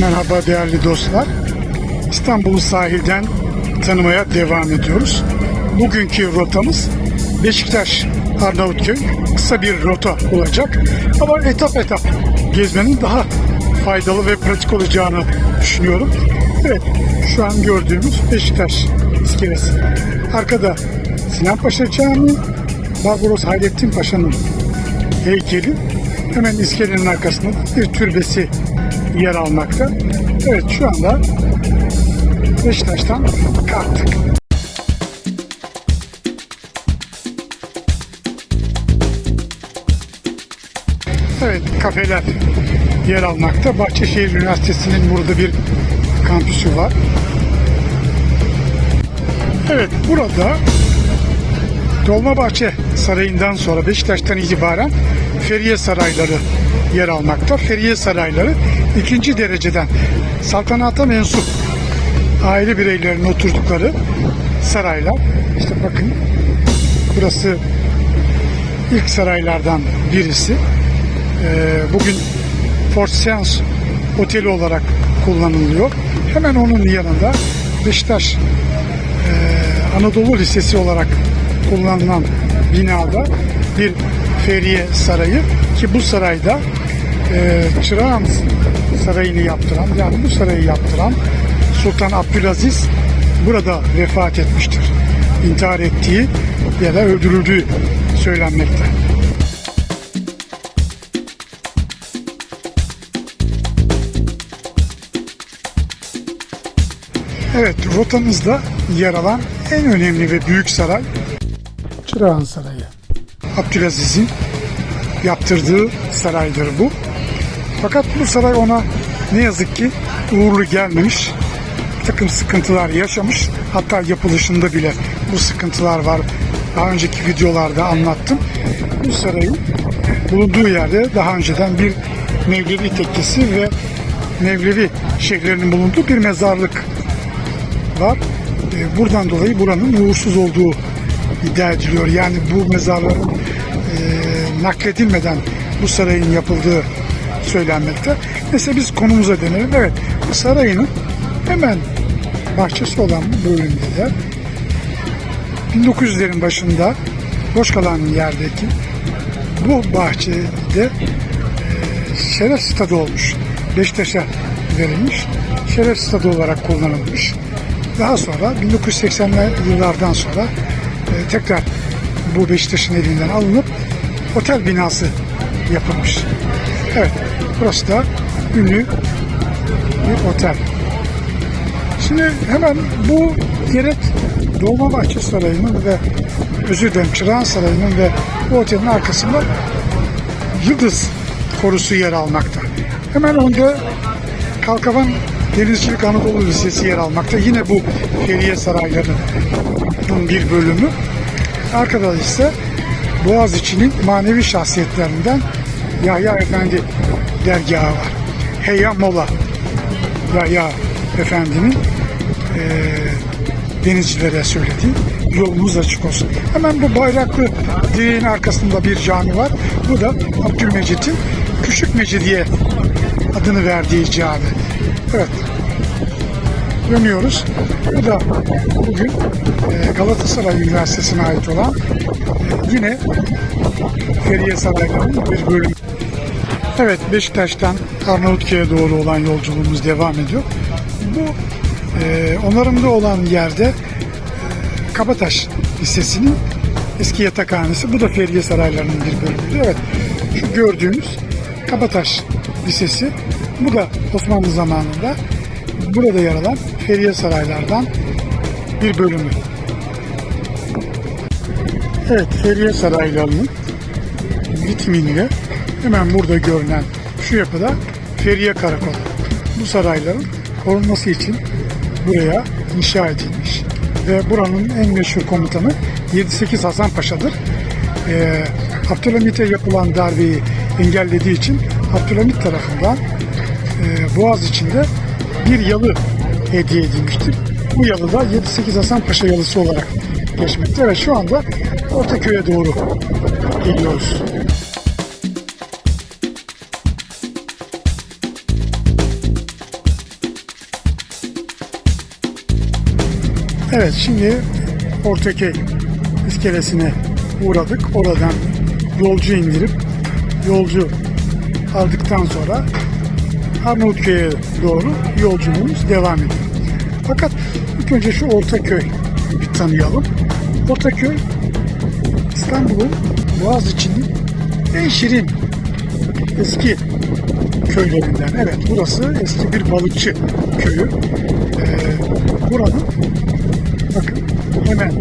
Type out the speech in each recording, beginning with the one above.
Merhaba değerli dostlar. İstanbul'u sahilden tanımaya devam ediyoruz. Bugünkü rotamız Beşiktaş Arnavutköy kısa bir rota olacak. Ama etap etap gezmenin daha faydalı ve pratik olacağını düşünüyorum. Evet şu an gördüğümüz Beşiktaş iskelesi. Arkada Sinan Paşa Camii, Barbaros Hayrettin Paşa'nın heykeli. Hemen iskelenin arkasında bir türbesi yer almakta. Evet şu anda Beşiktaş'tan kalktık. Evet kafeler yer almakta. Bahçeşehir Üniversitesi'nin burada bir kampüsü var. Evet burada Dolmabahçe Sarayı'ndan sonra Beşiktaş'tan itibaren Feriye Sarayları yer almakta. Feriye Sarayları ikinci dereceden saltanata mensup aile bireylerinin oturdukları saraylar. İşte bakın burası ilk saraylardan birisi. Ee, bugün Fort Seance Oteli olarak kullanılıyor. Hemen onun yanında Beşiktaş e, Anadolu Lisesi olarak kullanılan binada bir Feriye Sarayı ki bu sarayda e, Çırağan Sarayı'nı yaptıran yani bu sarayı yaptıran Sultan Abdülaziz burada vefat etmiştir. İntihar ettiği ya da öldürüldüğü söylenmekte. Evet, rotamızda yer alan en önemli ve büyük saray Çırağan Sarayı. Abdülaziz'in yaptırdığı saraydır bu. Fakat bu saray ona ne yazık ki uğurlu gelmemiş. Bir takım sıkıntılar yaşamış. Hatta yapılışında bile bu sıkıntılar var. Daha önceki videolarda anlattım. Bu sarayın bulunduğu yerde daha önceden bir Mevlevi tekkesi ve Mevlevi şeyhlerinin bulunduğu bir mezarlık var. E, Buradan dolayı buranın uğursuz olduğu iddia ediliyor. Yani bu mezarların e, nakledilmeden bu sarayın yapıldığı söylenmekte. Neyse biz konumuza dönelim. Evet, sarayının hemen bahçesi olan bu bölümde de 1900'lerin başında boş kalan yerdeki bu bahçede e, şeref stadı olmuş. Beşiktaş'a verilmiş. Şeref stadı olarak kullanılmış. Daha sonra 1980'ler yıllardan sonra e, tekrar bu Beşiktaş'ın elinden alınıp otel binası yapılmış. Evet, burası da ünlü bir otel. Şimdi hemen bu gerek Dolmabahçe Sarayı'nın ve özür dilerim Çırağan Sarayı'nın ve bu otelin arkasında Yıldız Korusu yer almakta. Hemen önde Kalkavan Denizcilik Anadolu Lisesi yer almakta. Yine bu Feriye Sarayları'nın bir bölümü. Arkada ise Boğaziçi'nin manevi şahsiyetlerinden Yahya Efendi dergahı var. Heyya Mola Yahya Efendi'nin eee denizcilere söylediği yolumuz açık olsun. Hemen bu bayraklı direğin arkasında bir cami var. Bu da Abdülmecit'in Küçük Mecidiye adını verdiği cami. Evet. Dönüyoruz. Bu da bugün e, Galatasaray Üniversitesi'ne ait olan e, yine Feriye Sarayları'nın bir bölümü. Evet Beşiktaş'tan Arnavutköy'e doğru olan yolculuğumuz devam ediyor. Bu e, onarımda olan yerde Kabataş Lisesi'nin eski yatakhanesi. Bu da Feriye Sarayları'nın bir bölümüydü. Evet şu gördüğünüz Kabataş Lisesi. Bu da Osmanlı zamanında burada yer alan Feriye Saraylardan bir bölümü. Evet Feriye Sarayları'nın bitiminde hemen burada görünen şu yapıda Feriye Karakolu. Bu sarayların korunması için buraya inşa edilmiş. Ve buranın en meşhur komutanı 7-8 Hasan Paşa'dır. Ee, Abdülhamit'e yapılan darbeyi engellediği için Abdülhamit tarafından e, Boğaz içinde bir yalı hediye edilmişti. Bu yalı da 7-8 Hasan Paşa yalısı olarak geçmekte ve şu anda Ortaköy'e doğru geliyoruz. Evet şimdi Ortaköy iskelesine uğradık. Oradan yolcu indirip yolcu aldıktan sonra Arnavutköy'e doğru yolculuğumuz devam ediyor. Fakat ilk önce şu Ortaköy bir tanıyalım. Ortaköy İstanbul'un Boğaziçi'nin en şirin eski köylerinden. Evet burası eski bir balıkçı köyü. Ee, buranın bakın hemen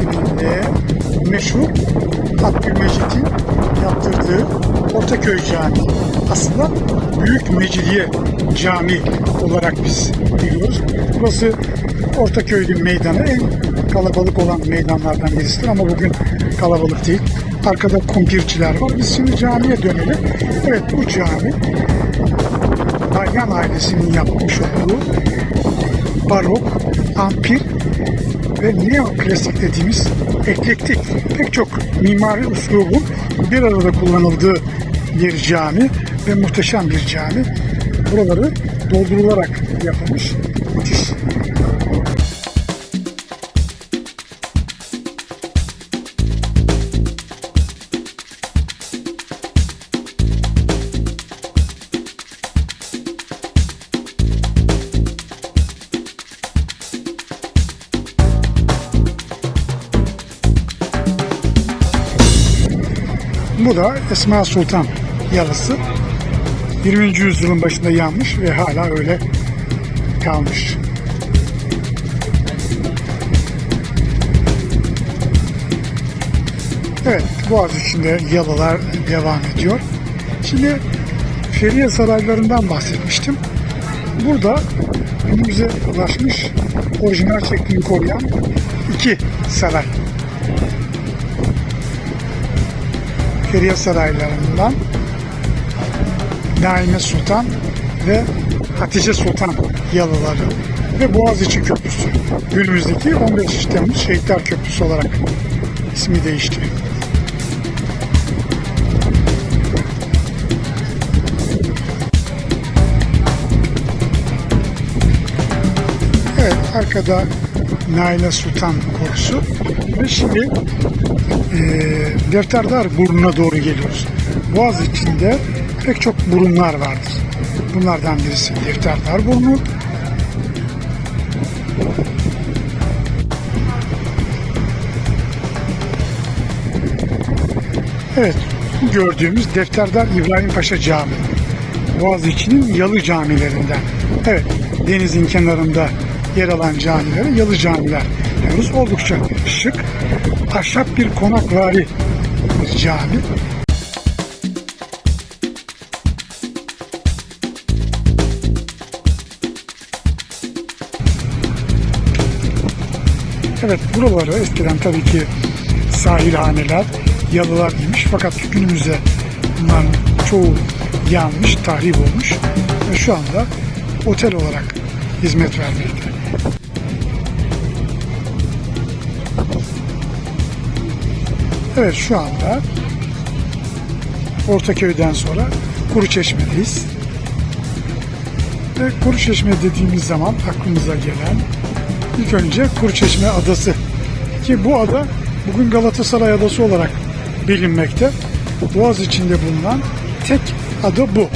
dibinde meşhur Abdülmecit'in yaptırdığı Ortaköy Camii. Aslında Büyük Mecidiye Camii olarak biz biliyoruz. Burası Ortaköy'ün meydanı en kalabalık olan meydanlardan birisidir ama bugün kalabalık değil. Arkada kumpirciler var. Biz şimdi camiye dönelim. Evet bu cami Dalyan ailesinin yapmış olduğu barok, ampir ve neoklasik dediğimiz eklektik pek çok mimari uslubun bir arada kullanıldığı bir cami ve muhteşem bir cami. Buraları doldurularak yapılmış. Müthiş. Bu da Esma Sultan yalısı. 20. yüzyılın başında yanmış ve hala öyle kalmış. Evet, Boğaz içinde yalılar devam ediyor. Şimdi Feriye saraylarından bahsetmiştim. Burada günümüze ulaşmış orijinal şeklini koruyan iki saray. Feriye saraylarından Naime Sultan ve Hatice Sultan yalıları ve Boğaziçi Köprüsü. Günümüzdeki 15 Temmuz Şehitler Köprüsü olarak ismi değişti. Evet arkada Naile Sultan korusu ve şimdi e, Defterdar burnuna doğru geliyoruz. Boğaz içinde pek çok burunlar vardır. Bunlardan birisi Defterdar burnu. Evet, gördüğümüz Defterdar İbrahim Paşa Camii. Boğaziçi'nin yalı camilerinden. Evet, denizin kenarında yer alan camilere yalı camiler diyoruz. Oldukça şık, ahşap bir konakvari cami. Evet buraları eskiden tabii ki sahilhaneler, yalılar imiş fakat günümüzde bunların çoğu yanmış, tahrip olmuş ve şu anda otel olarak hizmet vermekte. Evet şu anda Ortaköy'den sonra Kuruçeşme'deyiz. Ve Kuruçeşme dediğimiz zaman aklımıza gelen ilk önce Kuruçeşme Adası. Ki bu ada bugün Galatasaray Adası olarak bilinmekte. Boğaz içinde bulunan tek ada bu.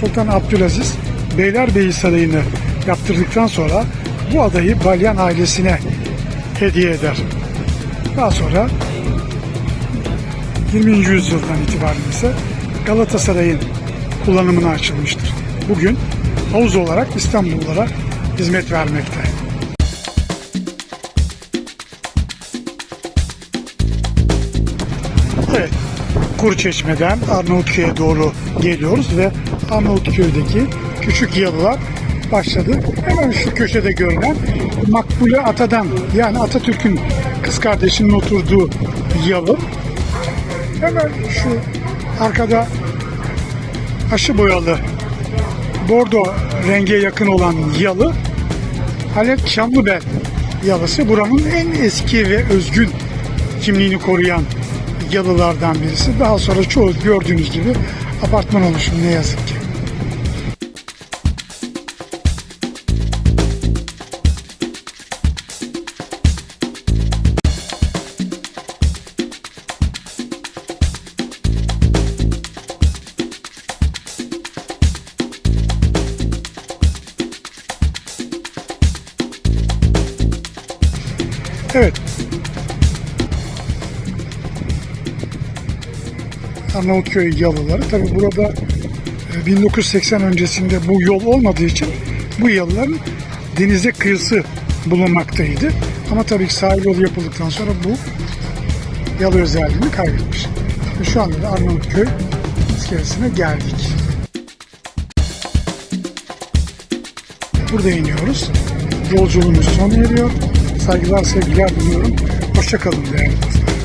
Sultan Abdülaziz Beylerbeyi Sarayı'nı yaptırdıktan sonra bu adayı Balyan ailesine hediye eder. Daha sonra 20. yüzyıldan itibaren ise Galatasaray'ın kullanımına açılmıştır. Bugün havuz olarak İstanbullulara hizmet vermekte. Evet, Kuruçeşme'den Arnavutköy'e doğru geliyoruz ve Arnavutköy'deki küçük yalılar başladı. Hemen şu köşede görünen Makbule Ata'dan yani Atatürk'ün kız kardeşinin oturduğu yalı. Hemen şu arkada aşı boyalı bordo renge yakın olan yalı Halep Çamlıbel yalısı buranın en eski ve özgün kimliğini koruyan yalılardan birisi. Daha sonra çoğu gördüğünüz gibi apartman oluşumu ne yazık ki. Evet. Arnavutköy yalıları. Tabi burada e, 1980 öncesinde bu yol olmadığı için bu yalıların denize kıyısı bulunmaktaydı. Ama tabii ki sahil yolu yapıldıktan sonra bu yalı özelliğini kaybetmiş. Şu anda da Arnavutköy iskelesine geldik. Burada iniyoruz. Yolculuğumuz sona eriyor. Saygılar, sevgiler diliyorum. Hoşçakalın değerli dostlar.